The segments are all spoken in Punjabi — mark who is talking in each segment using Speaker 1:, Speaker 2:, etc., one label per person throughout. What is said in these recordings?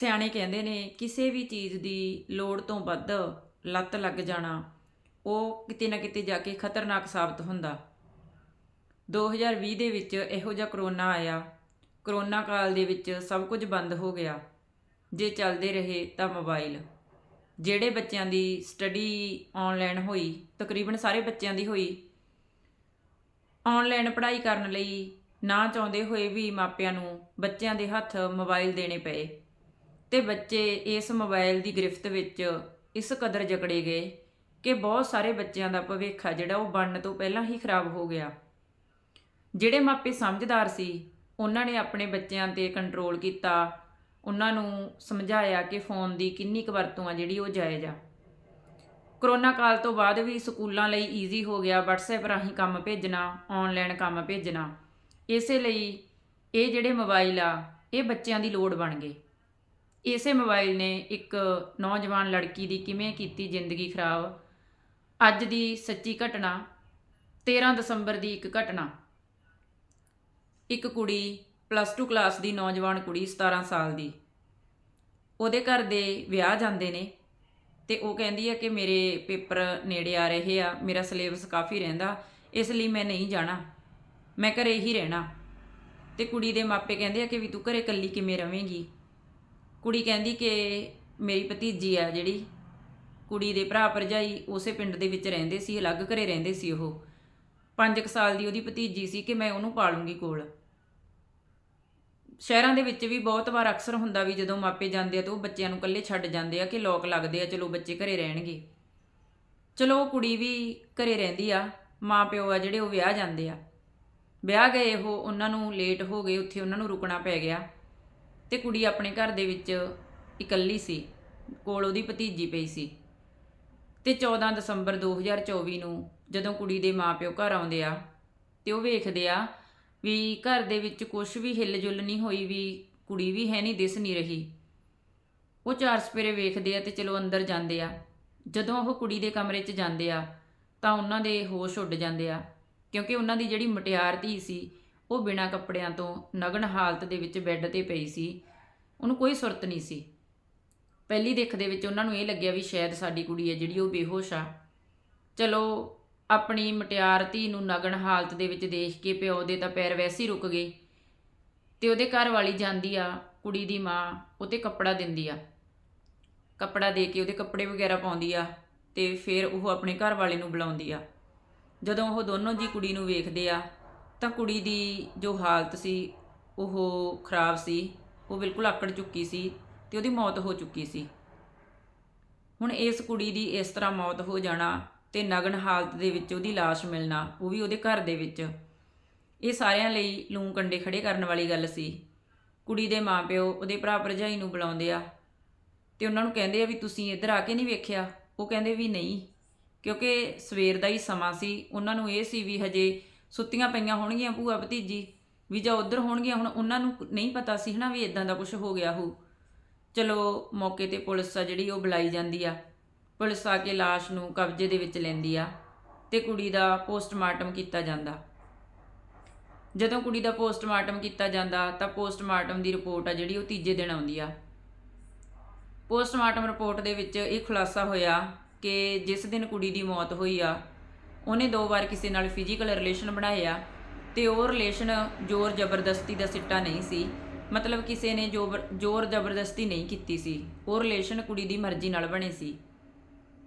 Speaker 1: ਸਿਆਣੇ ਕਹਿੰਦੇ ਨੇ, ਕਿਸੇ ਵੀ ਚੀਜ਼ ਦੀ ਲੋੜ ਤੋਂ ਵੱਧ ਲੱਤ ਲੱਗ ਜਾਣਾ, ਉਹ ਕਿਤੇ ਨਾ ਕਿਤੇ ਜਾ ਕੇ ਖਤਰਨਾਕ ਸਾਬਤ ਹੁੰਦਾ। 2020 ਦੇ ਵਿੱਚ ਇਹੋ ਜਿਹਾ ਕਰੋਨਾ ਆਇਆ। ਕਰੋਨਾ ਕਾਲ ਦੇ ਵਿੱਚ ਸਭ ਕੁਝ ਬੰਦ ਹੋ ਗਿਆ। ਜੇ ਚੱਲਦੇ ਰਹੇ ਤਾਂ ਮੋਬਾਈਲ। ਜਿਹੜੇ ਬੱਚਿਆਂ ਦੀ ਸਟੱਡੀ ਆਨਲਾਈਨ ਹੋਈ, ਤਕਰੀਬਨ ਸਾਰੇ ਬੱਚਿਆਂ ਦੀ ਹੋਈ। ਆਨਲਾਈਨ ਪੜ੍ਹਾਈ ਕਰਨ ਲਈ ਨਾ ਚਾਹੁੰਦੇ ਹੋਏ ਵੀ ਮਾਪਿਆਂ ਨੂੰ ਬੱਚਿਆਂ ਦੇ ਹੱਥ ਮੋਬਾਈਲ ਦੇਣੇ ਪਏ। ਤੇ ਬੱਚੇ ਇਸ ਮੋਬਾਈਲ ਦੀ ਗ੍ਰਿਫਤ ਵਿੱਚ ਇਸ ਕਦਰ ਜਕੜੇ ਗਏ ਕਿ ਬਹੁਤ ਸਾਰੇ ਬੱਚਿਆਂ ਦਾ ਭਵਿੱਖ ਆ ਜਿਹੜਾ ਉਹ ਬਣਨ ਤੋਂ ਪਹਿਲਾਂ ਹੀ ਖਰਾਬ ਹੋ ਗਿਆ। ਜਿਹੜੇ ਮਾਪੇ ਸਮਝਦਾਰ ਸੀ, ਉਹਨਾਂ ਨੇ ਆਪਣੇ ਬੱਚਿਆਂ ਤੇ ਕੰਟਰੋਲ ਕੀਤਾ। ਉਹਨਾਂ ਨੂੰ ਸਮਝਾਇਆ ਕਿ ਫੋਨ ਦੀ ਕਿੰਨੀ ਕੁ ਵਰਤੋਂ ਆ ਜਿਹੜੀ ਉਹ ਜਾਇਜ਼ ਆ। ਕਰੋਨਾ ਕਾਲ ਤੋਂ ਬਾਅਦ ਵੀ ਸਕੂਲਾਂ ਲਈ ਈਜ਼ੀ ਹੋ ਗਿਆ WhatsApp ਰਾਹੀਂ ਕੰਮ ਭੇਜਣਾ ਆਨਲਾਈਨ ਕੰਮ ਭੇਜਣਾ। ਇਸੇ ਲਈ ਇਹ ਜਿਹੜੇ ਮੋਬਾਈਲ ਆ, ਇਹ ਬੱਚਿਆਂ ਦੀ ਲੋੜ ਬਣ ਗਏ। ਇਸੇ ਮੋਬਾਈਲ ਨੇ ਇੱਕ ਨੌਜਵਾਨ ਲੜਕੀ ਦੀ ਕਿਵੇਂ ਕੀਤੀ ਜ਼ਿੰਦਗੀ ਖਰਾਬ? ਅੱਜ ਦੀ ਸੱਚੀ ਘਟਨਾ 13 ਦਸੰਬਰ ਦੀ ਇੱਕ ਘਟਨਾ। ਇੱਕ ਕੁੜੀ ਪਲੱਸ 2 ਕਲਾਸ ਦੀ ਨੌਜਵਾਨ ਕੁੜੀ 17 ਸਾਲ ਦੀ। ਉਹਦੇ ਘਰ ਦੇ ਵਿਆਹ ਜਾਂਦੇ ਨੇ ਤੇ ਉਹ ਕਹਿੰਦੀ ਹੈ ਕਿ ਮੇਰੇ ਪੇਪਰ ਨੇੜੇ ਆ ਰਹੇ ਆ, ਮੇਰਾ ਸਿਲੇਬਸ ਕਾਫੀ ਰਹਿੰਦਾ, ਇਸ ਲਈ ਮੈਂ ਨਹੀਂ ਜਾਣਾ, ਮੈਂ ਘਰੇ ਹੀ ਰਹਿਣਾ। ਤੇ ਕੁੜੀ ਦੇ ਮਾਪੇ ਕਹਿੰਦੇ ਆ ਕਿ ਵੀ ਤੂੰ ਘਰੇ ਇਕੱਲੀ ਕਿਵੇਂ ਰਵੇਂਗੀ? ਕੁੜੀ ਕਹਿੰਦੀ ਕਿ ਮੇਰੀ ਭਤੀਜੀ ਆ ਜਿਹੜੀ, ਕੁੜੀ ਦੇ ਭਰਾ ਭਰਜਾਈ ਉਸੇ ਪਿੰਡ ਦੇ ਵਿੱਚ ਰਹਿੰਦੇ ਸੀ, ਅਲੱਗ ਘਰੇ ਰਹਿੰਦੇ ਸੀ ਉਹ। 5 ਸਾਲ ਦੀ ਉਹਦੀ ਭਤੀਜੀ ਸੀ ਕਿ ਮੈਂ ਉਹਨੂੰ ਪਾਲੂੰਗੀ ਕੋਲ। ਸ਼ਹਿਰਾਂ ਦੇ ਵਿੱਚ ਵੀ ਬਹੁਤ ਵਾਰ ਅਕਸਰ ਹੁੰਦਾ ਵੀ ਜਦੋਂ ਮਾਪੇ ਜਾਂਦੇ ਆ ਤਾਂ ਉਹ ਬੱਚਿਆਂ ਨੂੰ ਇਕੱਲੇ ਛੱਡ ਜਾਂਦੇ ਆ ਕਿ ਲੋਕ ਲੱਗਦੇ ਆ, ਚਲੋ ਬੱਚੇ ਘਰੇ ਰਹਿਣਗੇ। ਚਲੋ ਉਹ ਕੁੜੀ ਵੀ ਘਰੇ ਰਹਿੰਦੀ ਆ ਮਾਂ ਪਿਓ ਆ ਜਿਹੜੇ ਉਹ ਵਿਆਹ ਜਾਂਦੇ ਆ। ਵਿਆਹ ਗਏ ਉਹ, ਉਹਨਾਂ ਨੂੰ ਲੇਟ ਹੋ ਗਏ, ਉੱਥੇ ਉਹਨਾਂ ਨੂੰ ਰੁਕਣਾ ਪੈ ਗਿਆ। ਤੇ ਕੁੜੀ ਆਪਣੇ ਘਰ ਦੇ ਵਿੱਚ ਇਕੱਲੀ ਸੀ, ਕੋਲ ਉਹਦੀ ਭਤੀਜੀ ਪਈ ਸੀ। ਤੇ 14 ਦਸੰਬਰ 2024 ਨੂੰ ਜਦੋਂ ਕੁੜੀ ਦੇ ਮਾਪਿਓ ਘਰ ਆਉਂਦੇ ਆ, ਤੇ ਉਹ ਵੇਖਦੇ ਆ ਵੀ ਘਰ ਦੇ ਵਿੱਚ ਕੁਝ ਵੀ ਹਿੱਲ-ਜੁਲ ਨਹੀਂ ਹੋਈ, ਵੀ ਕੁੜੀ ਵੀ ਹੈ ਨਹੀਂ ਦਿਸ ਨਹੀਂ ਰਹੀ। ਉਹ ਚਾਰ ਸਪੇਰੇ ਵੇਖਦੇ ਆ ਤੇ ਚਲੋ ਅੰਦਰ ਜਾਂਦੇ ਆ। ਜਦੋਂ ਉਹ ਕੁੜੀ ਦੇ ਕਮਰੇ 'ਚ ਜਾਂਦੇ ਆ, ਤਾਂ ਉਹਨਾਂ ਦੇ ਹੋਸ਼ ਉੱਡ ਜਾਂਦੇ ਆ, ਕਿਉਂਕਿ ਉਹਨਾਂ ਦੀ ਜਿਹੜੀ ਮਟਿਆਰ ਧੀ ਸੀ ਉਹ ਬਿਨਾਂ ਕੱਪੜਿਆਂ ਤੋਂ ਨਗਨ ਹਾਲਤ ਦੇ ਵਿੱਚ ਬੈੱਡ ਤੇ ਪਈ ਸੀ। ਉਹਨੂੰ ਕੋਈ ਸੁਰਤ ਨਹੀਂ ਸੀ। ਪਹਿਲੀ ਦੇਖ ਦੇ ਵਿੱਚ ਉਹਨਾਂ ਨੂੰ ਇਹ ਲੱਗਿਆ ਵੀ ਸ਼ਾਇਦ ਸਾਡੀ ਕੁੜੀ ਹੈ ਜਿਹੜੀ ਉਹ ਬੇਹੋਸ਼ ਆ। ਚਲੋ, ਆਪਣੀ ਮਟਿਆਰ ਧੀ ਨੂੰ ਨਗਨ ਹਾਲਤ ਦੇ ਵਿੱਚ ਦੇਖ ਕੇ ਪਿਓ ਦੇ ਤਾਂ ਪੈਰ ਵੈਸੇ ਹੀ ਰੁਕ ਗਏ। ਤੇ ਉਹਦੇ ਘਰ ਵਾਲੀ ਜਾਂਦੀ ਆ, ਕੁੜੀ ਦੀ ਮਾਂ ਉਹਤੇ ਕੱਪੜਾ ਦਿੰਦੀ ਆ। ਕੱਪੜਾ ਦੇ ਕੇ ਉਹਦੇ ਕੱਪੜੇ ਵਗੈਰਾ ਪਾਉਂਦੀ ਆ ਤੇ ਫਿਰ ਉਹ ਆਪਣੇ ਘਰ ਵਾਲੇ ਨੂੰ ਬੁਲਾਉਂਦੀ ਆ। ਜਦੋਂ ਉਹ ਦੋਨੋਂ ਜੀ ਕੁੜੀ ਨੂੰ ਵੇਖਦੇ ਆ ਤਾਂ ਕੁੜੀ ਦੀ ਜੋ ਹਾਲਤ ਸੀ, ਉਹ ਖਰਾਬ ਸੀ, ਉਹ ਬਿਲਕੁਲ ਆਕੜ ਚੁੱਕੀ ਸੀ ਤੇ ਉਹਦੀ ਮੌਤ ਹੋ ਚੁੱਕੀ ਸੀ। ਹੁਣ ਇਸ ਕੁੜੀ ਦੀ ਇਸ ਤਰ੍ਹਾਂ ਮੌਤ ਹੋ ਜਾਣਾ ਤੇ ਨਗਨ ਹਾਲਤ ਦੇ ਵਿੱਚ ਉਹਦੀ লাশ ਮਿਲਣਾ, ਉਹ ਵੀ ਉਹਦੇ ਘਰ ਦੇ ਵਿੱਚ। ਇਹ ਸਾਰਿਆਂ ਲਈ ਲੂੰ ਕੰਡੇ ਖੜੇ ਕਰਨ ਵਾਲੀ ਗੱਲ ਸੀ। ਕੁੜੀ ਦੇ ਮਾਪਿਓ ਉਹਦੇ ਭਰਾ ਭਰਜਾਈ ਨੂੰ ਬੁਲਾਉਂਦੇ ਆ ਤੇ ਉਹਨਾਂ ਨੂੰ ਕਹਿੰਦੇ ਆ ਵੀ ਤੁਸੀਂ ਇੱਧਰ ਆ ਕੇ ਨਹੀਂ ਵੇਖਿਆ। ਉਹ ਕਹਿੰਦੇ ਵੀ ਨਹੀਂ, ਕਿਉਂਕਿ ਸਵੇਰ ਦਾ ਹੀ ਸਮਾਂ ਸੀ, ਉਹਨਾਂ ਨੂੰ ਇਹ ਸੀ ਵੀ ਹਜੇ ਸੁੱਤੀਆਂ ਪਈਆਂ ਹੋਣਗੀਆਂ ਭੂਆ ਭਤੀਜੀ, ਵੀ ਜਾਂ ਉਧਰ ਹੋਣਗੀਆਂ, ਹੁਣ ਉਹਨਾਂ ਨੂੰ ਨਹੀਂ ਪਤਾ ਸੀ ਹਨਾ ਵੀ ਇਦਾਂ ਦਾ ਕੁਝ ਹੋ ਗਿਆ ਹੋ ਚਲੋ ਮੌਕੇ ਤੇ ਪੁਲਿਸ ਆ ਜਿਹੜੀ, ਉਹ ਬੁਲਾਈ ਜਾਂਦੀ ਆ। ਪੁਲਿਸ ਆ ਕੇ লাশ ਨੂੰ ਕਬਜ਼ੇ ਦੇ ਵਿੱਚ ਲੈਂਦੀ ਆ ਤੇ ਕੁੜੀ ਦਾ ਪੋਸਟਮਾਰਟਮ ਕੀਤਾ ਜਾਂਦਾ। ਜਦੋਂ ਕੁੜੀ ਦਾ ਪੋਸਟਮਾਰਟਮ ਕੀਤਾ ਜਾਂਦਾ, ਤਾਂ ਪੋਸਟਮਾਰਟਮ ਦੀ ਰਿਪੋਰਟ ਆ ਜਿਹੜੀ, ਉਹ ਤੀਜੇ ਦਿਨ ਆਉਂਦੀ ਆ। ਪੋਸਟਮਾਰਟਮ ਰਿਪੋਰਟ ਦੇ ਵਿੱਚ ਇਹ ਖੁਲਾਸਾ ਹੋਇਆ ਕਿ ਜਿਸ ਦਿਨ ਕੁੜੀ ਦੀ ਮੌਤ ਹੋਈ ਆ ਉਹਨੇ ਦੋ ਵਾਰ ਕਿਸੇ ਨਾਲ ਫਿਜ਼ੀਕਲ ਰਿਲੇਸ਼ਨ ਬਣਾਇਆ ਆ ਤੇ ਉਹ ਰਿਲੇਸ਼ਨ ਜ਼ੋਰ ਜ਼ਬਰਦਸਤੀ ਦਾ ਸਿੱਟਾ ਨਹੀਂ ਸੀ। ਮਤਲਬ ਕਿਸੇ ਨੇ ਜੋਬਰ- ਜ਼ੋਰ ਜ਼ਬਰਦਸਤੀ ਨਹੀਂ ਕੀਤੀ ਸੀ। ਉਹ ਰਿਲੇਸ਼ਨ ਕੁੜੀ ਦੀ ਮਰਜ਼ੀ ਨਾਲ ਬਣੇ ਸੀ।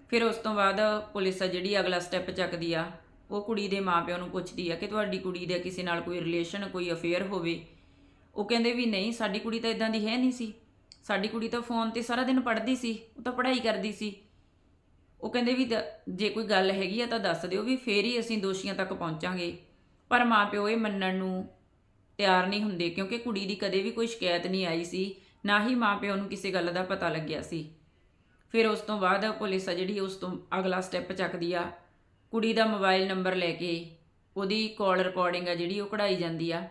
Speaker 1: ਫਿਰ ਉਸ ਤੋਂ ਬਾਅਦ ਪੁਲਿਸ ਆ ਜਿਹੜੀ ਅਗਲਾ ਸਟੈਪ ਚੱਕਦੀ ਆ, ਉਹ ਕੁੜੀ ਦੇ ਮਾਪਿਆਂ ਨੂੰ ਪੁੱਛਦੀ ਆ ਕਿ ਤੁਹਾਡੀ ਕੁੜੀ ਦਾ ਕਿਸੇ ਨਾਲ ਕੋਈ ਰਿਲੇਸ਼ਨ ਕੋਈ ਅਫੇਅਰ ਹੋਵੇ। ਉਹ ਕਹਿੰਦੇ ਵੀ ਨਹੀਂ, ਸਾਡੀ ਕੁੜੀ ਤਾਂ ਇਦਾਂ ਦੀ ਹੈ ਨਹੀਂ ਸੀ। ਸਾਡੀ ਕੁੜੀ ਤਾਂ ਫੋਨ ਤੇ ਸਾਰਾ ਦਿਨ ਪੜ੍ਹਦੀ ਸੀ, ਉਹ ਤਾਂ ਪੜ੍ਹਾਈ ਕਰਦੀ ਸੀ। ਉਹ ਕਹਿੰਦੇ ਵੀ ਦ- ਜੇ ਕੋਈ ਗੱਲ ਹੈਗੀ ਆ ਤਾਂ ਦੱਸ ਦਿਓ ਵੀ ਫੇਰ ਹੀ ਅਸੀਂ ਦੋਸ਼ੀਆਂ ਤੱਕ ਪਹੁੰਚਾਂਗੇ। ਪਰ ਮਾਪਿਓ ਇਹ ਮੰਨਣ ਨੂੰ ਤਿਆਰ ਨਹੀਂ ਹੁੰਦੇ ਕਿਉਂਕਿ ਕੁੜੀ ਦੀ ਕਦੇ ਵੀ ਕੋਈ ਸ਼ਿਕਾਇਤ ਨਹੀਂ ਆਈ ਸੀ, ਨਾ ਹੀ ਮਾਪਿਓ ਨੂੰ ਕਿਸੇ ਗੱਲ ਦਾ ਪਤਾ ਲੱਗਿਆ ਸੀ। ਫਿਰ ਉਸ ਤੋਂ ਬਾਅਦ ਪੁਲਿਸ ਆ ਜਿਹੜੀ ਉਸ ਤੋਂ ਅਗਲਾ ਸਟੈਪ ਚੱਕਦੀ ਆ। ਕੁੜੀ ਦਾ ਮੋਬਾਈਲ ਨੰਬਰ ਲੈ ਕੇ ਉਹਦੀ ਕਾਲ ਰਿਕਾਰਡਿੰਗ ਆ ਜਿਹੜੀ ਉਹ ਕਢਾਈ ਜਾਂਦੀ ਆ।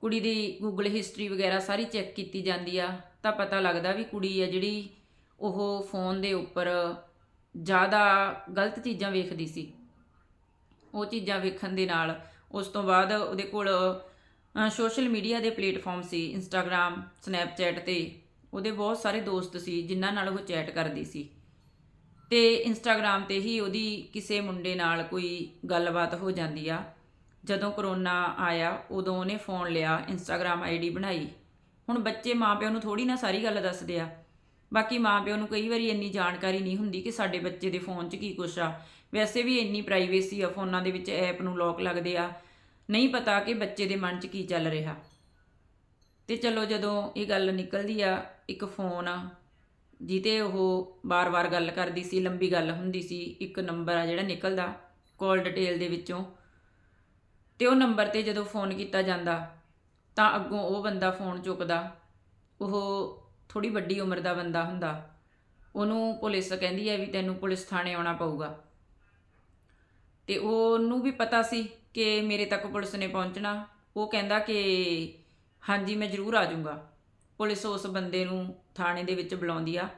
Speaker 1: ਕੁੜੀ ਦੀ ਗੂਗਲ ਹਿਸਟਰੀ ਵਗੈਰਾ ਸਾਰੀ ਚੈੱਕ ਕੀਤੀ ਜਾਂਦੀ ਆ ਤਾਂ ਪਤਾ ਲੱਗਦਾ ਵੀ ਕੁੜੀ ਆ ਜਿਹੜੀ ਉਹ ਫੋਨ ਦੇ ਉੱਪਰ ਜ਼ਿਆਦਾ ਗਲਤ ਚੀਜ਼ਾਂ ਵੇਖਦੀ ਸੀ। ਉਹ ਚੀਜ਼ਾਂ ਵੇਖਣ ਦੇ ਨਾਲ ਉਸ ਤੋਂ ਬਾਅਦ ਉਹਦੇ ਕੋਲ ਸੋਸ਼ਲ ਮੀਡੀਆ ਦੇ ਪਲੇਟਫਾਰਮ ਸੀ ਇੰਸਟਾਗ੍ਰam ਸਨੈਪਚੈਟ ਤੇ ਉਹਦੇ ਬਹੁਤ ਸਾਰੇ ਦੋਸਤ ਸੀ, ਜਿਨ੍ਹਾਂ ਨਾਲ ਉਹ ਚੈਟ ਕਰਦੀ ਸੀ। ਤੇ ਇੰਸਟਾਗ੍ਰam ਤੇ ਹੀ ਉਹਦੀ ਕਿਸੇ ਮੁੰਡੇ ਨਾਲ ਕੋਈ ਗੱਲਬਾਤ ਹੋ ਜਾਂਦੀ ਆ। ਜਦੋਂ ਕਰੋਨਾ ਆਇਆ, ਉਦੋਂ ਉਹਨੇ ਫੋਨ ਲਿਆ ਇੰਸਟਾਗ੍ਰam ਆਈਡੀ ਬਣਾਈ। ਹੁਣ ਬੱਚੇ ਮਾਪਿਆਂ ਨੂੰ ਥੋੜੀ ਨਾ ਸਾਰੀ ਗੱਲ ਦੱਸਦੇ ਆ। ਬਾਕੀ ਮਾਪਿਆਂ ਨੂੰ ਕਈ ਵਾਰੀ ਇੰਨੀ ਜਾਣਕਾਰੀ ਨਹੀਂ ਹੁੰਦੀ ਕਿ ਸਾਡੇ ਬੱਚੇ ਦੇ ਫੋਨ 'ਚ ਕੀ ਕੁਛ ਆ। ਵੈਸੇ ਵੀ ਇੰਨੀ ਪ੍ਰਾਈਵੇਸੀ ਆ, ਫੋਨਾਂ ਦੇ ਵਿੱਚ ਐਪ ਨੂੰ ਲੋਕ ਲੱਗਦੇ ਆ। ਨਹੀਂ ਪਤਾ ਕਿ ਬੱਚੇ ਦੇ ਮਨ 'ਚ ਕੀ ਚੱਲ ਰਿਹਾ। ਤੇ ਚਲੋ ਜਦੋਂ ਇਹ ਗੱਲ ਨਿਕਲਦੀ ਆ, ਇੱਕ ਫੋਨ ਆ ਜਿਤੇ ਉਹ ਬਾਰ-ਬਾਰ ਗੱਲ ਕਰਦੀ ਸੀ, ਲੰਬੀ ਗੱਲ ਹੁੰਦੀ ਸੀ, ਇੱਕ ਨੰਬਰ ਆ ਜਿਹੜਾ ਨਿਕਲਦਾ ਕਾਲ ਡਿਟੇਲ ਦੇ ਵਿੱਚੋਂ। ਤੇ ਉਹ ਨੰਬਰ ਤੇ ਜਦੋਂ ਫੋਨ ਕੀਤਾ ਜਾਂਦਾ, ਤਾਂ ਅੱਗੋਂ ਉਹ ਬੰਦਾ ਫੋਨ ਚੁੱਕਦਾ। ਉਹ ਥੋੜੀ ਵੱਡੀ ਉਮਰ ਦਾ ਬੰਦਾ ਹੁੰਦਾ। ਉਹਨੂੰ ਪੁਲਿਸ ਕਹਿੰਦੀ ਹੈ ਵੀ ਤੈਨੂੰ ਪੁਲਿਸ ਥਾਣੇ ਆਉਣਾ ਪਊਗਾ। ਤੇ ਉਹਨੂੰ ਵੀ ਪਤਾ ਸੀ ਕਿ ਮੇਰੇ ਤੱਕ ਪੁਲਿਸ ਨੇ ਪਹੁੰਚਣਾ। ਉਹ ਕਹਿੰਦਾ ਕਿ ਹਾਂਜੀ, ਮੈਂ ਜ਼ਰੂਰ ਆ ਜਾਊਂਗਾ। ਪੁਲਿਸ ਉਸ ਬੰਦੇ ਨੂੰ ਥਾਣੇ ਦੇ ਵਿੱਚ ਬੁਲਾਉਂਦੀ ਆ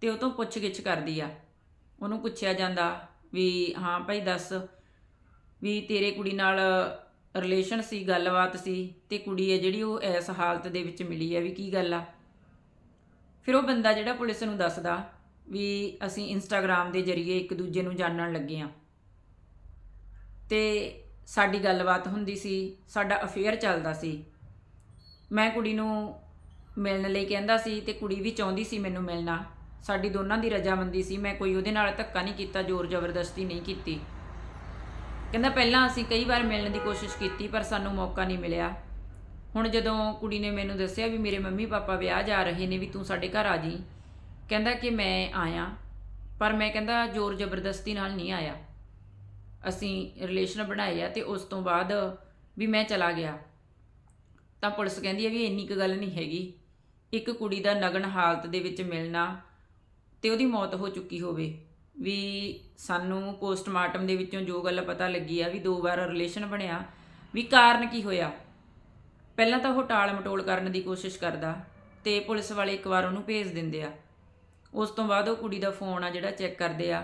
Speaker 1: ਤੇ ਉਹ ਤੋਂ ਪੁੱਛਗਿੱਛ ਕਰਦੀ ਆ। ਉਹਨੂੰ ਪੁੱਛਿਆ ਜਾਂਦਾ ਵੀ ਹਾਂ ਭਾਈ ਦੱਸ ਵੀ ਤੇਰੇ ਕੁੜੀ ਨਾਲ ਰਿਲੇਸ਼ਨ ਸੀ, ਗੱਲਬਾਤ ਸੀ ਤੇ ਕੁੜੀ ਹੈ ਜਿਹੜੀ ਉਹ ਇਸ ਹਾਲਤ ਦੇ ਵਿੱਚ ਮਿਲੀ ਹੈ ਵੀ ਕੀ ਗੱਲ ਆ? ਫਿਰ ਉਹ ਬੰਦਾ ਜਿਹੜਾ ਪੁਲਿਸ ਨੂੰ ਦੱਸਦਾ ਵੀ ਅਸੀਂ ਇੰਸਟਾਗ੍ਰam ਦੇ ਜ਼ਰੀਏ ਇੱਕ ਦੂਜੇ ਨੂੰ ਜਾਣਨ ਲੱਗੇ ਆ ਤੇ ਸਾਡੀ ਗੱਲਬਾਤ ਹੁੰਦੀ ਸੀ, ਸਾਡਾ ਅਫੇਅਰ ਚੱਲਦਾ ਸੀ। ਮੈਂ ਕੁੜੀ ਨੂੰ ਮਿਲਣ ਲਈ ਕਹਿੰਦਾ ਸੀ ਤੇ ਕੁੜੀ ਵੀ ਚਾਹੁੰਦੀ ਸੀ ਮੈਨੂੰ ਮਿਲਣਾ। ਸਾਡੀ ਦੋਨਾਂ ਦੀ ਰਜਾਮੰਦੀ ਸੀ, ਮੈਂ ਕੋਈ ਉਹਦੇ ਨਾਲ ਧੱਕਾ ਨਹੀਂ ਕੀਤਾ, ਜ਼ੋਰ ਜ਼ਬਰਦਸਤੀ ਨਹੀਂ ਕੀਤੀ। ਕਹਿੰਦਾ ਪਹਿਲਾਂ ਅਸੀਂ ਕਈ ਵਾਰ ਮਿਲਣ ਦੀ ਕੋਸ਼ਿਸ਼ ਕੀਤੀ, ਪਰ ਸਾਨੂੰ ਮੌਕਾ ਨਹੀਂ ਮਿਲਿਆ। ਹੁਣ ਜਦੋਂ ਕੁੜੀ ਨੇ ਮੈਨੂੰ ਦੱਸਿਆ ਵੀ ਮੇਰੇ ਮੰਮੀ ਪਾਪਾ ਵਿਆਹ ਜਾ ਰਹੇ ਨੇ ਵੀ ਤੂੰ ਸਾਡੇ ਘਰ ਆ ਜੀ, ਕਹਿੰਦਾ ਕਿ ਮੈਂ ਆਇਆ, ਪਰ ਮੈਂ ਕਹਿੰਦਾ ਜ਼ੋਰ ਜ਼ਬਰਦਸਤੀ ਨਾਲ ਨਹੀਂ ਆਇਆ। ਅਸੀਂ ਰਿਲੇਸ਼ਨ ਬਣਾਏ ਆ ਤੇ ਉਸ ਤੋਂ ਬਾਅਦ ਵੀ ਮੈਂ ਚਲਾ ਗਿਆ। ਤਾਂ ਪੁਲਿਸ ਕਹਿੰਦੀ ਹੈ ਵੀ ਇੰਨੀ ਕੁ ਗੱਲ ਨਹੀਂ ਹੈਗੀ। ਇੱਕ ਕੁੜੀ ਦਾ ਨਗਨ ਹਾਲਤ ਦੇ ਵਿੱਚ ਮਿਲਣਾ ਤੇ ਉਹਦੀ ਮੌਤ ਹੋ ਚੁੱਕੀ ਹੋਵੇ। ਵੀ ਸਾਨੂੰ ਪੋਸਟਮਾਰਟਮ ਦੇ ਵਿੱਚੋਂ ਜੋ ਗੱਲ ਪਤਾ ਲੱਗੀ ਆ ਵੀ ਦੋ ਵਾਰ ਰਿਲੇਸ਼ਨ ਬਣਿਆ, ਵੀ ਕਾਰਨ ਕੀ ਹੋਇਆ? ਪਹਿਲਾਂ ਤਾਂ ਉਹ ਟਾਲ ਮਟੋਲ ਕਰਨ ਦੀ ਕੋਸ਼ਿਸ਼ ਕਰਦਾ ਤੇ ਪੁਲਿਸ ਵਾਲੇ ਇੱਕ ਵਾਰ ਉਹਨੂੰ ਭੇਜ ਦਿੰਦੇ ਆ। ਉਸ ਤੋਂ ਬਾਅਦ ਉਹ ਕੁੜੀ ਦਾ ਫੋਨ ਆ ਜਿਹੜਾ ਚੈੱਕ ਕਰਦੇ ਆ।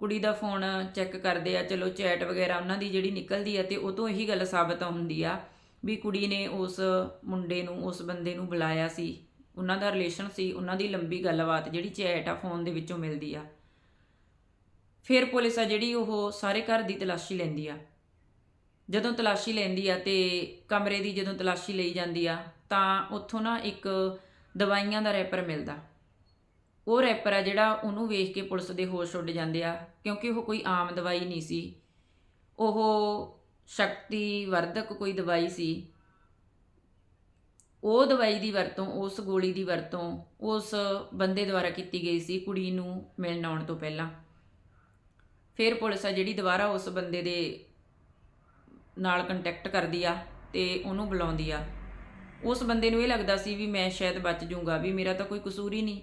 Speaker 1: ਕੁੜੀ ਦਾ ਫੋਨ ਚੈੱਕ ਕਰਦੇ ਆ, ਚਲੋ ਚੈਟ ਵਗੈਰਾ ਉਹਨਾਂ ਦੀ ਜਿਹੜੀ ਨਿਕਲਦੀ ਆ ਤੇ ਉਹ ਤੋਂ ਇਹੀ ਗੱਲ ਸਾਬਤ ਹੁੰਦੀ ਆ ਵੀ ਕੁੜੀ ਨੇ ਉਸ ਮੁੰਡੇ ਨੂੰ, ਉਸ ਬੰਦੇ ਨੂੰ ਬੁਲਾਇਆ ਸੀ। ਉਹਨਾਂ ਦਾ ਰਿਲੇਸ਼ਨ ਸੀ, ਉਹਨਾਂ ਦੀ ਲੰਬੀ ਗੱਲਬਾਤ ਜਿਹੜੀ ਚੈਟ ਆ ਫੋਨ ਦੇ ਵਿੱਚੋਂ ਮਿਲਦੀ ਆ। ਫਿਰ ਪੁਲਿਸ ਆ ਜਿਹੜੀ ਉਹ ਸਾਰੇ ਘਰ ਦੀ ਤਲਾਸ਼ੀ ਲੈਂਦੀ ਆ। ਜਦੋਂ ਤਲਾਸ਼ੀ ਲੈਂਦੀ ਆ ਤੇ ਕਮਰੇ ਦੀ ਜਦੋਂ ਤਲਾਸ਼ੀ ਲਈ ਜਾਂਦੀ ਆ, ਤਾਂ ਉੱਥੋਂ ਨਾ ਇੱਕ ਦਵਾਈਆਂ ਦਾ ਰੈਪਰ ਮਿਲਦਾ। ਉਹ ਰੈਪਰ ਆ ਜਿਹੜਾ ਉਹਨੂੰ ਵੇਖ ਕੇ ਪੁਲਿਸ ਦੇ ਹੋਸ਼ ਉੱਡ ਜਾਂਦੇ ਆ, ਕਿਉਂਕਿ ਉਹ ਕੋਈ ਆਮ ਦਵਾਈ ਨਹੀਂ ਸੀ। ਉਹ ਸ਼ਕਤੀ ਵਰਧਕ ਕੋਈ ਦਵਾਈ ਸੀ। ਉਹ ਦਵਾਈ ਦੀ ਵਰਤੋਂ, ਉਸ ਗੋਲੀ ਦੀ ਵਰਤੋਂ ਉਸ ਬੰਦੇ ਦੁਆਰਾ ਕੀਤੀ ਗਈ ਸੀ ਕੁੜੀ ਨੂੰ ਮਿਲਣ ਆਉਣ ਤੋਂ ਪਹਿਲਾਂ। ਫਿਰ ਪੁਲਿਸ ਆ ਜਿਹੜੀ ਦੁਬਾਰਾ ਉਸ ਬੰਦੇ ਦੇ ਨਾਲ ਕੰਟੈਕਟ ਕਰਦੀ ਆ ਤੇ ਉਹਨੂੰ ਬੁਲਾਉਂਦੀ ਆ। ਉਸ ਬੰਦੇ ਨੂੰ ਇਹ ਲੱਗਦਾ ਸੀ ਵੀ ਮੈਂ ਸ਼ਾਇਦ ਬਚ ਜਾਊਂਗਾ ਵੀ ਮੇਰਾ ਤਾਂ ਕੋਈ ਕਸੂਰ ਹੀ ਨਹੀਂ।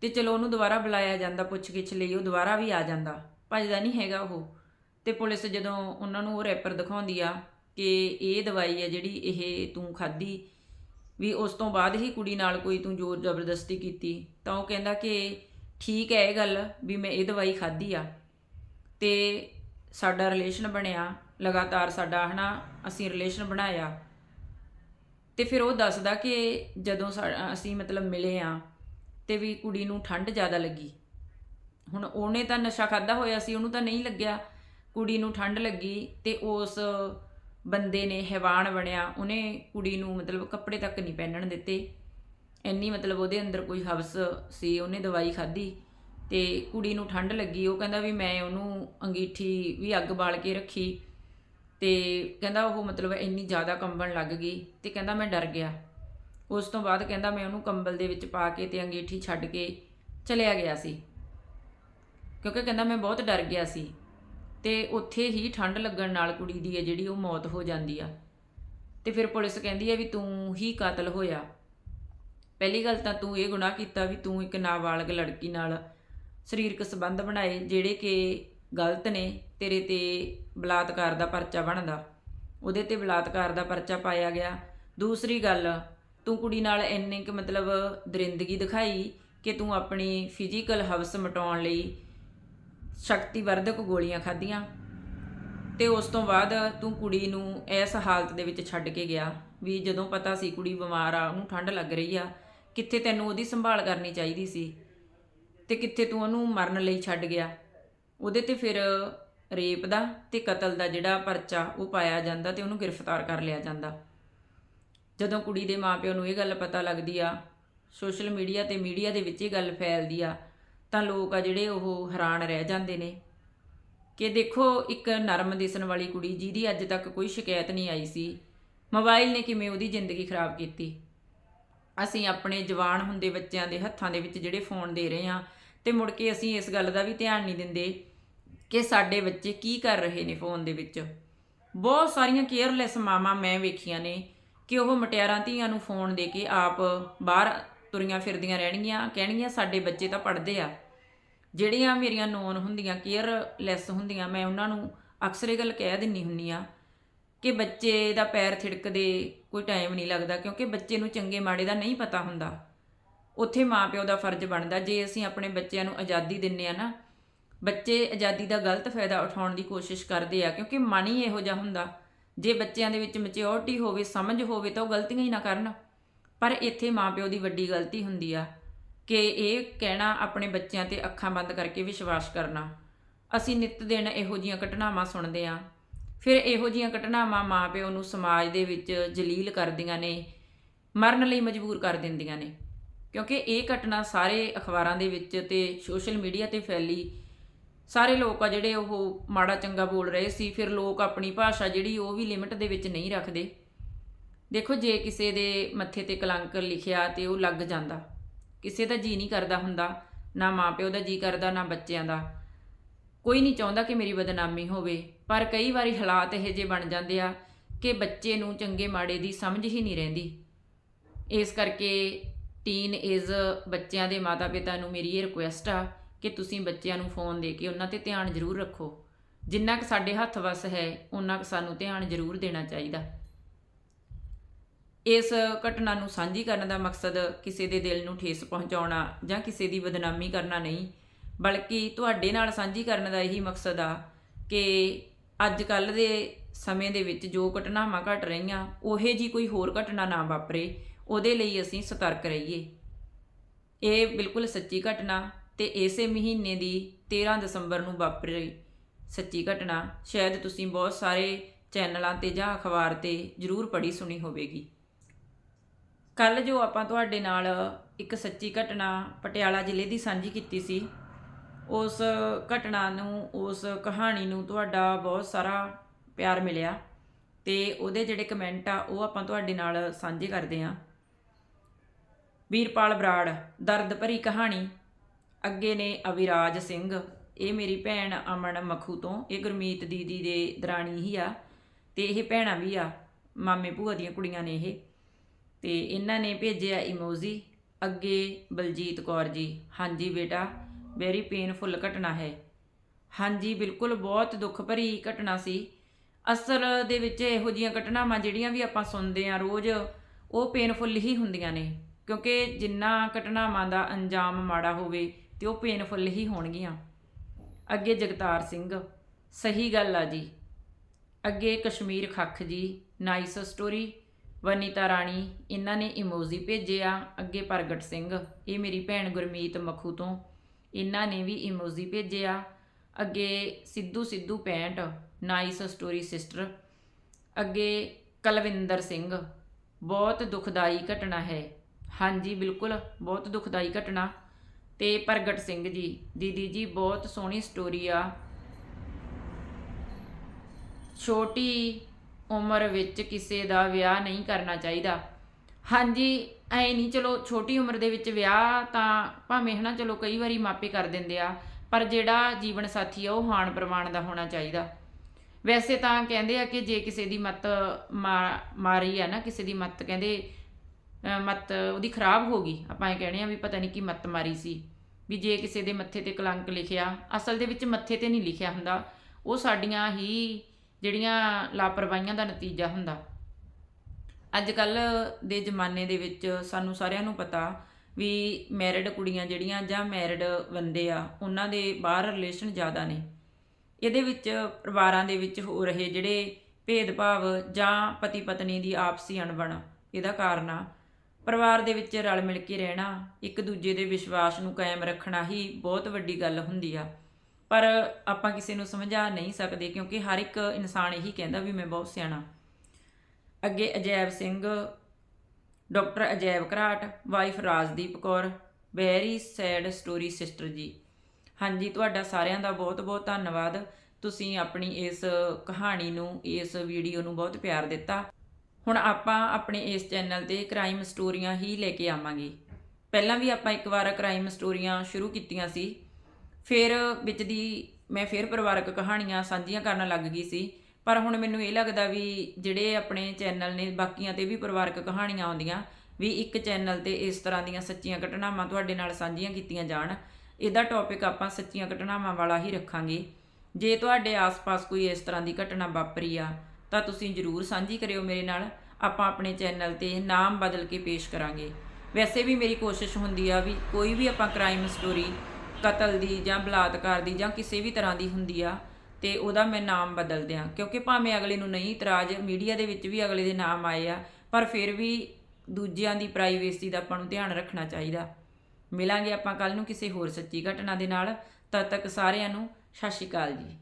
Speaker 1: ਤੇ ਚਲੋ ਉਹਨੂੰ ਦੁਬਾਰਾ ਬੁਲਾਇਆ ਜਾਂਦਾ, ਪੁੱਛਗਿੱਛ ਲਈ, ਉਹ ਦੁਬਾਰਾ ਵੀ ਆ ਜਾਂਦਾ। ਭੱਜਦਾ ਨਹੀਂ ਹੈਗਾ ਉਹ। ਤੇ ਪੁਲਿਸ ਜਦੋਂ ਉਹਨਾਂ ਨੂੰ ਉਹ ਰੈਪਰ ਦਿਖਾਉਂਦੀ ਆ ਕਿ ਇਹ ਦਵਾਈ ਆ ਜਿਹੜੀ ਇਹ ਤੂੰ ਖਾਧੀ, ਵੀ ਉਸ ਤੋਂ ਬਾਅਦ ਹੀ ਕੁੜੀ ਨਾਲ ਕੋਈ ਤੂੰ ਜ਼ੋਰ ਜ਼ਬਰਦਸਤੀ ਕੀਤੀ, ਤਾਂ ਉਹ ਕਹਿੰਦਾ ਕਿ ਠੀਕ ਹੈ ਇਹ ਗੱਲ ਵੀ ਮੈਂ ਇਹ ਦਵਾਈ ਖਾਧੀ ਆ। ਤੇ ਸਾਡਾ ਰਿਲੇਸ਼ਨ ਬਣਿਆ। ਲਗਾਤਾਰ ਸਾਡਾ, ਹਨਾ, ਅਸੀਂ ਰਿਲੇਸ਼ਨ ਬਣਾਇਆ। ਤੇ ਫਿਰ ਉਹ ਦੱਸਦਾ ਕਿ ਜਦੋਂ ਸਾ- ਅਸੀਂ ਮਤਲਬ ਮਿਲੇ ਆ, ਤੇ ਵੀ ਕੁੜੀ ਨੂੰ ਠੰਡ ਜ਼ਿਆਦਾ ਲੱਗੀ। ਹੁਣ ਉਹਨੇ ਤਾਂ ਨਸ਼ਾ ਖਾਦਾ ਹੋਇਆ ਸੀ, ਉਹਨੂੰ ਤਾਂ ਨਹੀਂ ਲੱਗਿਆ। ਕੁੜੀ ਨੂੰ ਠੰਡ ਲੱਗੀ ਤੇ ਉਸ ਬੰਦੇ ਨੇ ਹੈਵਾਨ ਬਣਿਆ। ਉਹਨੇ ਕੁੜੀ ਨੂੰ ਮਤਲਬ ਕੱਪੜੇ ਤੱਕ ਨਹੀਂ ਪਹਿਨਣ ਦਿੱਤੇ। ਇੰਨੀ ਮਤਲਬ ਉਹਦੇ ਅੰਦਰ ਕੋਈ ਹਵਸ ਸੀ, ਉਹਨੇ ਦਵਾਈ ਖਾਧੀ ਤੇ ਕੁੜੀ ਨੂੰ ਠੰਡ ਲੱਗੀ। ਉਹ ਕਹਿੰਦਾ ਵੀ ਮੈਂ ਉਹਨੂੰ ਅੰਗੀਠੀ ਵੀ ਅੱਗ ਬਾਲ ਕੇ ਰੱਖੀ। ਤੇ ਕਹਿੰਦਾ ਉਹ ਮਤਲਬ ਇੰਨੀ ਜ਼ਿਆਦਾ ਕੰਬਣ ਲੱਗ ਗਈ ਤੇ ਕਹਿੰਦਾ ਮੈਂ ਡਰ ਗਿਆ। ਉਸ ਤੋਂ ਬਾਅਦ ਕਹਿੰਦਾ ਮੈਂ ਉਹਨੂੰ ਕੰਬਲ ਦੇ ਵਿੱਚ ਪਾ ਕੇ ਤੇ ਅੰਗੀਠੀ ਛੱਡ ਕੇ ਚਲਿਆ ਗਿਆ ਸੀ। ਕਿਉਂਕਿ ਕਹਿੰਦਾ ਮੈਂ ਬਹੁਤ ਡਰ ਗਿਆ ਸੀ ਤੇ ਉੱਥੇ ਹੀ ਠੰਡ ਲੱਗਣ ਨਾਲ ਕੁੜੀ ਦੀ ਹੈ ਜਿਹੜੀ ਉਹ ਮੌਤ ਹੋ ਜਾਂਦੀ ਆ। ਤੇ ਫਿਰ ਪੁਲਿਸ ਕਹਿੰਦੀ ਹੈ ਵੀ ਤੂੰ ਹੀ ਕਾਤਲ ਹੋਇਆ। ਪਹਿਲੀ ਗੱਲ ਤਾਂ ਤੂੰ ਇਹ ਗੁਨਾਹ ਕੀਤਾ ਵੀ ਤੂੰ ਇੱਕ ਨਾਬਾਲਗ ਲੜਕੀ ਨਾਲ ਸਰੀਰਕ ਸੰਬੰਧ ਬਣਾਏ, ਜਿਹੜੇ ਕਿ ਗਲਤ ਨੇ, ਤੇਰੇ ਤੇ ਬਲਾਤਕਾਰ ਦਾ ਪਰਚਾ ਬਣਦਾ। ਉਹਦੇ ਤੇ ਬਲਾਤਕਾਰ ਦਾ ਪਰਚਾ ਪਾਇਆ ਗਿਆ। ਦੂਸਰੀ ਗੱਲ, ਤੂੰ ਕੁੜੀ ਨਾਲ ਇੰਨੇ ਕਿ ਮਤਲਬ ਦਰਿੰਦਗੀ ਦਿਖਾਈ ਕਿ ਤੂੰ ਆਪਣੀ ਫਿਜ਼ੀਕਲ ਹਵਸ ਮਟਾਉਣ ਲਈ ਸ਼ਕਤੀ ਵਰਧਕ ਗੋਲੀਆਂ ਖਾਧੀਆਂ। ਤੇ ਉਸ ਤੋਂ ਬਾਅਦ ਤੂੰ ਕੁੜੀ ਨੂੰ ਇਸ ਹਾਲਤ ਦੇ ਵਿੱਚ ਛੱਡ ਕੇ ਗਿਆ ਵੀ ਜਦੋਂ ਪਤਾ ਸੀ ਕੁੜੀ ਬਿਮਾਰ ਆ, ਉਹਨੂੰ ਠੰਡ ਲੱਗ ਰਹੀ ਆ, ਕਿੱਥੇ ਤੈਨੂੰ ਉਹਦੀ ਸੰਭਾਲ ਕਰਨੀ ਚਾਹੀਦੀ ਸੀ? ਤੇ ਕਿੱਥੇ ਤੂੰ ਉਹਨੂੰ ਮਰਨ ਲਈ ਛੱਡ ਗਿਆ? ਉਹਦੇ ਤੇ ਫਿਰ ਰੇਪ ਦਾ ਤੇ ਕਤਲ ਦਾ ਜਿਹੜਾ ਪਰਚਾ ਉਹ ਪਾਇਆ ਜਾਂਦਾ ਤੇ ਉਹਨੂੰ ਗ੍ਰਿਫਤਾਰ ਕਰ ਲਿਆ ਜਾਂਦਾ। ਜਦੋਂ ਕੁੜੀ ਦੇ ਮਾਪਿਓ ਨੂੰ ਇਹ ਗੱਲ ਪਤਾ ਲੱਗਦੀ ਆ, ਸੋਸ਼ਲ ਮੀਡੀਆ ਤੇ ਮੀਡੀਆ ਦੇ ਵਿੱਚ ਇਹ ਗੱਲ ਫੈਲਦੀ ਆ, ਤਾਂ ਲੋਕ ਆ ਜਿਹੜੇ ਉਹ ਹੈਰਾਨ ਰਹਿ ਜਾਂਦੇ ਨੇ ਕਿ ਦੇਖੋ ਇੱਕ ਨਰਮ ਦਿਸਣ ਵਾਲੀ ਕੁੜੀ ਜਿਹਦੀ ਅੱਜ ਤੱਕ ਕੋਈ ਸ਼ਿਕਾਇਤ ਨਹੀਂ ਆਈ ਸੀ, ਮੋਬਾਈਲ ਨੇ ਕਿਵੇਂ ਉਹਦੀ ਜ਼ਿੰਦਗੀ ਖਰਾਬ ਕੀਤੀ। ਅਸੀਂ ਆਪਣੇ ਜਵਾਨ ਹੁੰਦੇ ਬੱਚਿਆਂ ਦੇ ਹੱਥਾਂ ਦੇ ਵਿੱਚ ਜਿਹੜੇ ਫੋਨ ਦੇ ਰਹੇ ਹਾਂ ਤੇ ਮੁੜ ਕੇ ਅਸੀਂ ਇਸ ਗੱਲ ਦਾ ਵੀ ਧਿਆਨ ਨਹੀਂ ਦਿੰਦੇ ਕਿ ਸਾਡੇ ਬੱਚੇ ਕੀ ਕਰ ਰਹੇ ਨੇ ਫੋਨ ਦੇ ਵਿੱਚ। ਬਹੁਤ ਸਾਰੀਆਂ ਕੇਅਰਲੈਸ ਮਾਵਾਂ ਮੈਂ ਵੇਖੀਆਂ ਨੇ ਕਿ ਉਹ ਮਟਿਆਰਾਂ ਧੀਆਂ ਨੂੰ ਫੋਨ ਦੇ ਕੇ ਆਪ ਬਾਹਰ ਤੁਰੀਆਂ ਫਿਰਦੀਆਂ ਰਹਿਣਗੀਆਂ, ਕਹਿਣਗੀਆਂ, ਸਾਡੇ ਬੱਚੇ ਤਾਂ ਪੜ੍ਹਦੇ ਆ। ਜਿਹੜੀਆਂ ਮੇਰੀਆਂ ਨੋਨ ਹੁੰਦੀਆਂ ਕੇਅਰਲੈਸ ਹੁੰਦੀਆਂ, ਮੈਂ ਉਹਨਾਂ ਨੂੰ ਅਕਸਰ ਇਹ ਗੱਲ ਕਹਿ ਦਿੰਨੀ ਹੁੰਨੀ ਆ ਕਿ ਬੱਚੇ ਦਾ ਪੈਰ ਥਿੜਕਦੇ ਕੋਈ ਟਾਈਮ ਨਹੀਂ ਲੱਗਦਾ ਕਿਉਂਕਿ ਬੱਚੇ ਨੂੰ ਚੰਗੇ ਮਾੜੇ ਦਾ ਨਹੀਂ ਪਤਾ ਹੁੰਦਾ। ਉੱਥੇ ਮਾਪਿਓ ਦਾ ਫਰਜ਼ ਬਣਦਾ, ਜੇ ਅਸੀਂ ਆਪਣੇ ਬੱਚਿਆਂ ਨੂੰ ਆਜ਼ਾਦੀ ਦਿੰਨੇ ਆ ਨਾ, ਬੱਚੇ ਆਜ਼ਾਦੀ ਦਾ ਗਲਤ ਫਾਇਦਾ ਉਠਾਉਣ ਦੀ ਕੋਸ਼ਿਸ਼ ਕਰਦੇ ਆ, ਕਿਉਂਕਿ ਮਨ ਹੀ ਇਹੋ ਜਿਹਾ ਹੁੰਦਾ। ਜੇ ਬੱਚਿਆਂ ਦੇ ਵਿੱਚ ਮੈਚਿਓਰਟੀ ਹੋਵੇ, ਸਮਝ ਹੋਵੇ, ਤਾਂ ਉਹ ਗਲਤੀਆਂ ਹੀ ਨਾ ਕਰਨ। ਪਰ ਇੱਥੇ ਮਾਪਿਓ ਦੀ ਵੱਡੀ ਗਲਤੀ ਹੁੰਦੀ ਆ ਕਿ ਇਹ ਕਹਿਣਾ ਆਪਣੇ ਬੱਚਿਆਂ ਤੇ ਅੱਖਾਂ ਬੰਦ ਕਰਕੇ ਵਿਸ਼ਵਾਸ ਕਰਨਾ। ਅਸੀਂ ਨਿਤ ਦਿਨ ਇਹੋ ਜੀਆਂ ਘਟਨਾਵਾਂ ਸੁਣਦੇ ਆ। ਫਿਰ ਇਹੋ ਜੀਆਂ ਘਟਨਾਵਾਂ ਮਾਪਿਓ ਨੂੰ ਸਮਾਜ ਦੇ ਵਿੱਚ ਜਲੀਲ ਕਰਦੀਆਂ ਨੇ, ਮਰਨ ਲਈ ਮਜਬੂਰ ਕਰ ਦਿੰਦੀਆਂ ਨੇ। ਕਿਉਂਕਿ ਇਹ ਘਟਨਾ ਸਾਰੇ ਅਖਬਾਰਾਂ ਦੇ ਵਿੱਚ ਤੇ ਸੋਸ਼ਲ ਮੀਡੀਆ ਤੇ ਫੈਲੀ। ਸਾਰੇ ਲੋਕ ਆ ਜਿਹੜੇ ਉਹ ਮਾੜਾ ਚੰਗਾ ਬੋਲ ਰਹੇ ਸੀ, ਫਿਰ ਲੋਕ ਆਪਣੀ ਭਾਸ਼ਾ ਜਿਹੜੀ ਉਹ ਵੀ ਲਿਮਿਟ ਦੇ ਵਿੱਚ ਨਹੀਂ ਰੱਖਦੇ। ਦੇਖੋ, ਜੇ ਕਿਸੇ ਦੇ ਮੱਥੇ ਤੇ ਕਲੰਕ ਲਿਖਿਆ ਤੇ ਉਹ ਲੱਗ ਜਾਂਦਾ। ਕਿਸੇ ਦਾ ਜੀ ਨਹੀਂ ਕਰਦਾ ਹੁੰਦਾ, ਨਾ ਮਾਪਿਓ ਦਾ ਜੀ ਕਰਦਾ, ਨਾ ਬੱਚਿਆਂ ਦਾ। ਕੋਈ ਨਹੀਂ ਚਾਹੁੰਦਾ ਕਿ ਮੇਰੀ ਬਦਨਾਮੀ ਹੋਵੇ, ਪਰ ਕਈ ਵਾਰੀ ਹਾਲਾਤ ਇਹੋ ਜਿਹੇ ਬਣ ਜਾਂਦੇ ਆ ਕਿ ਬੱਚੇ ਨੂੰ ਚੰਗੇ ਮਾੜੇ ਦੀ ਸਮਝ ਹੀ ਨਹੀਂ ਰਹਿੰਦੀ। ਇਸ ਕਰਕੇ ਟੀਨ ਏਜ ਬੱਚਿਆਂ ਦੇ ਮਾਤਾ-ਪਿਤਾ ਨੂੰ ਮੇਰੀ ਇਹ ਰਿਕੁਐਸਟ ਆ ਕਿ ਤੁਸੀਂ ਬੱਚਿਆਂ ਨੂੰ ਫੋਨ ਦੇ ਕੇ ਉਹਨਾਂ ਤੇ ਧਿਆਨ ਜ਼ਰੂਰ ਰੱਖੋ। ਜਿੰਨਾ ਕਿ ਸਾਡੇ ਹੱਥ ਵਸ ਹੈ ਉਹਨਾਂ ਕੁ ਸਾਨੂੰ ਧਿਆਨ ਜ਼ਰੂਰ ਦੇਣਾ ਚਾਹੀਦਾ। ਇਸ ਘਟਨਾ ਨੂੰ ਸਾਂਝੀ ਕਰਨ ਦਾ ਮਕਸਦ ਕਿਸੇ ਦੇ ਦਿਲ ਨੂੰ ਠੇਸ ਪਹੁੰਚਾਉਣਾ ਜਾਂ ਕਿਸੇ ਦੀ ਬਦਨਾਮੀ ਕਰਨਾ ਨਹੀਂ, ਬਲਕਿ ਤੁਹਾਡੇ ਨਾਲ ਸਾਂਝੀ ਕਰਨ ਦਾ ਇਹੀ ਮਕਸਦ ਆ ਕਿ ਅੱਜ ਕੱਲ ਦੇ ਸਮੇਂ ਦੇ ਵਿੱਚ ਜੋ ਘਟਨਾਵਾਂ ਘਟ ਰਹੀਆਂ, ਉਹੇ ਜੀ ਕੋਈ ਹੋਰ ਘਟਨਾ ਨਾ ਵਾਪਰੇ। ਉਹਦੇ ਲਈ ਅਸੀਂ ਸਤਰਕ ਰਹੀਏ। ਇਹ ਬਿਲਕੁਲ ਸੱਚੀ ਘਟਨਾ ਤੇ ਇਸੇ ਮਹੀਨੇ ਦੀ 13 ਦਸੰਬਰ ਨੂੰ ਵਾਪਰੀ ਸੱਚੀ ਘਟਨਾ ਸ਼ਾਇਦ ਤੁਸੀਂ ਬਹੁਤ ਸਾਰੇ ਚੈਨਲਾਂ ਤੇ ਜਾਂ ਅਖਬਾਰ ਤੇ ਜ਼ਰੂਰ ਪੜ੍ਹੀ ਸੁਣੀ ਹੋਵੇਗੀ। ਕੱਲ ਜੋ ਆਪਾਂ ਤੁਹਾਡੇ ਨਾਲ ਇੱਕ ਸੱਚੀ ਘਟਨਾ ਪਟਿਆਲਾ ਜ਼ਿਲ੍ਹੇ ਦੀ ਸਾਂਝੀ ਕੀਤੀ ਸੀ, ਉਸ ਘਟਨਾ ਨੂੰ, ਉਸ ਕਹਾਣੀ ਨੂੰ ਤੁਹਾਡਾ ਬਹੁਤ ਸਾਰਾ ਪਿਆਰ ਮਿਲਿਆ ਤੇ ਉਹਦੇ ਜਿਹੜੇ ਕਮੈਂਟ ਆ ਉਹ ਆਪਾਂ ਤੁਹਾਡੇ ਨਾਲ ਸਾਂਝੇ ਕਰਦੇ ਹਾਂ। ਵੀਰਪਾਲ ਬਰਾੜ, ਦਰਦ ਭਰੀ ਕਹਾਣੀ। ਅੱਗੇ ਨੇ ਅਵਿਰਾਜ ਸਿੰਘ। ਇਹ ਮੇਰੀ ਭੈਣ ਅਮਨ ਮਖੂ ਤੋਂ, ਇਹ ਗੁਰਮੀਤ ਦੀਦੀ ਦੇ ਦਰਾਣੀ ਹੀ ਆ ਤੇ ਇਹ ਭੈਣਾਂ ਵੀ ਆ, ਮਾਮੇ ਭੂਆ ਦੀਆਂ ਕੁੜੀਆਂ ਨੇ ਇਹ। ਤੇ ਇਹਨਾਂ ਨੇ ਭੇਜਿਆ ਇਮੋਜੀ ਅੱਗੇ ਬਲਜੀਤ ਕੌਰ ਜੀ, ਹਾਂਜੀ ਬੇਟਾ ਵੈਰੀ ਪੇਨਫੁਲ ਘਟਨਾ ਹੈ। ਹਾਂਜੀ, ਬਿਲਕੁਲ ਬਹੁਤ ਦੁੱਖ ਭਰੀ ਘਟਨਾ ਸੀ। ਅਸਲ ਦੇ ਵਿੱਚ ਇਹੋ ਜੀਆਂ ਘਟਨਾਵਾਂ ਜਿਹੜੀਆਂ ਵੀ ਆਪਾਂ ਸੁਣਦੇ ਆ ਰੋਜ਼, ਉਹ ਪੇਨਫੁਲ ਹੀ ਹੁੰਦੀਆਂ ਨੇ। ਕਿਉਂਕਿ ਜਿੰਨਾ ਘਟਨਾਵਾਂ ਦਾ ਅੰਜਾਮ ਮਾੜਾ ਹੋਵੇ ਤੇ ਉਹ ਪੇਨਫੁਲ ਹੀ ਹੋਣਗੀਆਂ। ਅੱਗੇ ਜਗਤਾਰ ਸਿੰਘ, ਸਹੀ ਗੱਲ ਆ ਜੀ। ਅੱਗੇ ਕਸ਼ਮੀਰ ਖੱਖ ਜੀ ਨਾਈਸ ਸਟੋਰੀ ਵਨੀਤਾ ਰਾਣੀ, ਇਹਨਾਂ ਨੇ ਇਮੋਜੀ ਭੇਜਿਆ ਅੱਗੇ ਪ੍ਰਗਟ ਸਿੰਘ, ਇਹ ਮੇਰੀ ਭੈਣ ਗੁਰਮੀਤ ਮੱਖੂ ਤੋਂ। ਇਹਨਾਂ ਨੇ ਵੀ ਇਮੋਜੀ ਭੇਜਿਆ ਅੱਗੇ Sidhu Sidhu 65 nice story sister ਅੱਗੇ ਕਲਵਿੰਦਰ ਸਿੰਘ, ਬਹੁਤ ਦੁਖਦਾਈ ਘਟਨਾ ਹੈ। ਹਾਂਜੀ, ਬਿਲਕੁਲ। ਬਹੁਤ ਦੁਖਦਾਈ ਘਟਨਾ। ਤੇ ਪ੍ਰਗਟ ਸਿੰਘ ਜੀ, ਦੀਦੀ ਜੀ, ਬਹੁਤ ਸੋਹਣੀ ਸਟੋਰੀ ਆ। ਛੋਟੀ ਉਮਰ ਵਿੱਚ ਕਿਸੇ ਦਾ ਵਿਆਹ ਨਹੀਂ ਕਰਨਾ ਚਾਹੀਦਾ। ਹਾਂਜੀ, ਐ ਨਹੀਂ, ਚਲੋ, ਛੋਟੀ ਉਮਰ ਦੇ ਵਿੱਚ ਵਿਆਹ ਤਾਂ ਭਾਵੇਂ ਹਨਾ, ਚਲੋ, ਕਈ ਵਾਰੀ ਮਾਪੇ ਕਰ ਦਿੰਦੇ ਆ, ਪਰ ਜਿਹੜਾ ਜੀਵਨ ਸਾਥੀ ਆ, ਉਹ ਹਾਨ ਪ੍ਰਮਾਣ ਦਾ ਹੋਣਾ ਚਾਹੀਦਾ। ਵੈਸੇ ਤਾਂ ਕਹਿੰਦੇ ਆ ਕਿ ਜੇ ਕਿਸੇ ਦੀ ਮੱਤ ਮਾ- ਮਾਰੀ ਆ ਨਾ, ਕਿਸੇ ਦੀ ਮੱਤ, ਕਹਿੰਦੇ ਮਤ ਉਹਦੀ ਖਰਾਬ ਹੋ ਗਈ। ਆਪਾਂ ਇਹ ਕਹਿੰਦੇ ਆ ਵੀ ਪਤਾ ਨਹੀਂ ਕੀ ਮਤ ਮਾਰੀ ਸੀ। ਵੀ ਜੇ ਕਿਸੇ ਦੇ ਮੱਥੇ ਤੇ ਕਲੰਕ ਲਿਖਿਆ, ਅਸਲ ਦੇ ਵਿੱਚ ਮੱਥੇ ਤੇ ਨਹੀਂ ਲਿਖਿਆ ਹੁੰਦਾ। ਉਹ ਸਾਡੀਆਂ ਹੀ ਜਿਹੜੀਆਂ ਲਾਪਰਵਾਹੀਆਂ ਦਾ ਨਤੀਜਾ ਹੁੰਦਾ। ਅੱਜ ਕੱਲ ਦੇ ਜ਼ਮਾਨੇ ਦੇ ਵਿੱਚ ਸਾਨੂੰ ਸਾਰਿਆਂ ਨੂੰ ਪਤਾ ਵੀ ਮੈਰਿਡ ਕੁੜੀਆਂ ਜਿਹੜੀਆਂ ਜਾਂ ਮੈਰਿਡ ਬੰਦੇ ਆ, ਉਹਨਾਂ ਦੇ ਬਾਹਰ ਰਿਲੇਸ਼ਨ ਜ਼ਿਆਦਾ ਨੇ। ਇਹਦੇ ਵਿੱਚ ਪਰਿਵਾਰਾਂ ਦੇ ਵਿੱਚ ਹੋ ਰਹੇ ਜਿਹੜੇ ਭੇਦਭਾਵ ਜਾਂ ਪਤੀ ਪਤਨੀ ਦੀ ਆਪਸੀ ਅਣਬਣ, ਇਹਦਾ ਕਾਰਨ ਆ। ਪਰਿਵਾਰ ਦੇ ਵਿੱਚ ਰਲ ਮਿਲ ਕੇ ਰਹਿਣਾ, ਇੱਕ ਦੂਜੇ ਦੇ ਵਿਸ਼ਵਾਸ ਨੂੰ ਕਾਇਮ ਰੱਖਣਾ ਹੀ ਬਹੁਤ ਵੱਡੀ ਗੱਲ ਹੁੰਦੀ ਆ। ਪਰ ਆਪਾਂ ਕਿਸੇ ਨੂੰ ਸਮਝਾ ਨਹੀਂ ਸਕਦੇ ਕਿਉਂਕਿ ਹਰ ਇੱਕ ਇਨਸਾਨ ਇਹੀ ਕਹਿੰਦਾ ਵੀ ਮੈਂ ਬਹੁਤ ਸਿਆਣਾ। ਅੱਗੇ Ajaib Singh, doctor Ajaib Gharat, wife Rajdeep Kaur, very sad story sister ji. ਹਾਂਜੀ, ਤੁਹਾਡਾ ਸਾਰਿਆਂ ਦਾ ਬਹੁਤ-ਬਹੁਤ ਧੰਨਵਾਦ। ਤੁਸੀਂ ਆਪਣੀ ਇਸ ਕਹਾਣੀ ਨੂੰ, ਇਸ ਵੀਡੀਓ ਨੂੰ ਬਹੁਤ ਪਿਆਰ ਦਿੱਤਾ। ਹੁਣ ਆਪਾਂ ਆਪਣੇ ਇਸ ਚੈਨਲ ਤੇ ਕ੍ਰਾਈਮ ਸਟੋਰੀਆਂ ਹੀ ਲੈ ਕੇ ਆਵਾਂਗੇ। ਪਹਿਲਾਂ ਵੀ ਆਪਾਂ ਇੱਕ ਵਾਰ ਕ੍ਰਾਈਮ ਸਟੋਰੀਆਂ ਸ਼ੁਰੂ ਕੀਤੀਆਂ ਸੀ। ਫਿਰ ਵਿੱਚ ਦੀ ਮੈਂ ਫਿਰ ਪਰਿਵਾਰਕ ਕਹਾਣੀਆਂ ਸਾਂਝੀਆਂ ਕਰਨ ਲੱਗ ਗਈ ਸੀ। ਪਰ ਹੁਣ ਮੈਨੂੰ ਇਹ ਲੱਗਦਾ ਵੀ ਜਿਹੜੇ ਆਪਣੇ ਚੈਨਲ ਨੇ ਬਾਕੀਆਂ ਤੇ ਵੀ ਪਰਿਵਾਰਕ ਕਹਾਣੀਆਂ ਆਉਂਦੀਆਂ, ਵੀ ਇੱਕ ਚੈਨਲ ਤੇ ਇਸ ਤਰ੍ਹਾਂ ਦੀਆਂ ਸੱਚੀਆਂ ਘਟਨਾਵਾਂ ਤੁਹਾਡੇ ਨਾਲ ਸਾਂਝੀਆਂ ਕੀਤੀਆਂ ਜਾਣ, ਇਹਦਾ ਟੌਪਿਕ ਆਪਾਂ ਸੱਚੀਆਂ ਘਟਨਾਵਾਂ ਵਾਲਾ ਹੀ ਰੱਖਾਂਗੇ। ਜੇ ਤੁਹਾਡੇ ਆਸ-ਪਾਸ ਕੋਈ ਇਸ ਤਰ੍ਹਾਂ ਦੀ ਘਟਨਾ ਵਾਪਰੀ ਆ ਤਾਂ ਤੁਸੀਂ ਜਰੂਰ ਸਾਂਝੀ ਕਰਿਓ ਮੇਰੇ ਨਾਲ। ਆਪਾਂ ਆਪਣੇ ਚੈਨਲ ਤੇ ਨਾਮ ਬਦਲ ਕੇ ਪੇਸ਼ ਕਰਾਂਗੇ। ਵੈਸੇ ਵੀ ਮੇਰੀ ਕੋਸ਼ਿਸ਼ ਹੁੰਦੀ ਆ ਵੀ ਕੋਈ ਵੀ ਆਪਾਂ ਕ੍ਰਾਈਮ ਸਟੋਰੀ ਕਤਲ ਦੀ ਜਾਂ ਬਲਾਤਕਾਰ ਦੀ ਜਾਂ ਕਿਸੇ ਵੀ ਤਰ੍ਹਾਂ ਦੀ ਹੁੰਦੀ ਆ, ਤੇ ਉਹਦਾ ਮੈਂ ਨਾਮ ਬਦਲ ਦਿਆਂ। ਕਿਉਂਕਿ ਭਾਵੇਂ ਅਗਲੇ ਨੂੰ ਨਹੀਂ ਇਤਰਾਜ਼ ਮੀਡੀਆ ਦੇ ਵਿੱਚ ਵੀ ਅਗਲੇ ਦੇ ਨਾਮ ਆਏ ਆ, ਪਰ ਫਿਰ ਵੀ ਦੂਜਿਆਂ ਦੀ ਪ੍ਰਾਈਵੇਸੀ ਦਾ ਆਪਾਂ ਨੂੰ ਧਿਆਨ ਰੱਖਣਾ ਚਾਹੀਦਾ। ਮਿਲਾਂਗੇ ਆਪਾਂ ਕੱਲ ਨੂੰ ਕਿਸੇ ਹੋਰ ਸੱਚੀ ਘਟਨਾ ਦੇ ਨਾਲ। ਤਦ ਤੱਕ ਸਾਰਿਆਂ ਨੂੰ ਸਤਿ ਸ਼੍ਰੀ ਅਕਾਲ ਜੀ।